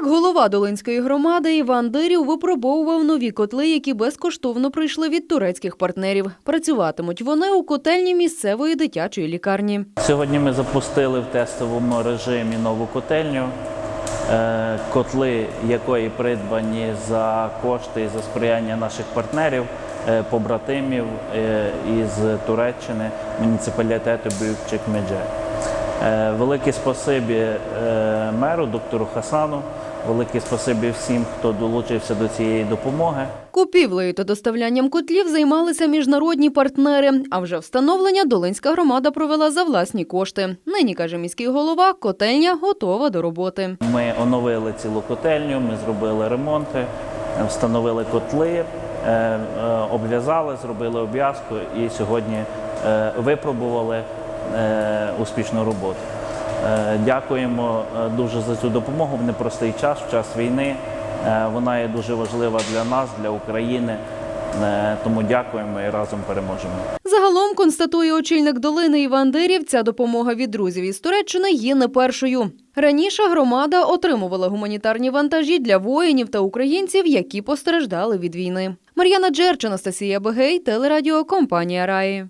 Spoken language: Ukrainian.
Так, голова Долинської громади Іван Дирів випробовував нові котли, які безкоштовно прийшли від турецьких партнерів. Працюватимуть вони у котельні місцевої дитячої лікарні. Сьогодні ми запустили в тестовому режимі нову котельню, е, котли якої придбані за кошти і за сприяння наших партнерів, е, побратимів е, із Туреччини, муніципалітету Büyükçekmece. Е, Велике спасибі е, меру, доктору Хасану, велике спасибі всім, хто долучився до цієї допомоги. Купівлею та доставлянням котлів займалися міжнародні партнери. А вже встановлення Долинська громада провела за власні кошти. Нині каже міський голова, котельня готова до роботи. Ми оновили цілу котельню, ми зробили ремонти, е, встановили котли, обв'язали, зробили обв'язку і сьогодні випробували успішну роботу. Е, Дякуємо е, дуже за цю допомогу в непростий час, в час війни. Е, Вона є дуже важлива для нас, для України. Е, Тому дякуємо і разом переможемо. Загалом констатує очільник долини Іван Дирів, ця допомога від друзів із Туреччини є не першою. Раніше громада отримувала гуманітарні вантажі для воїнів та українців, які постраждали від війни. Мар'яна Джерч, Анастасія Бегей, телерадіокомпанія Раї.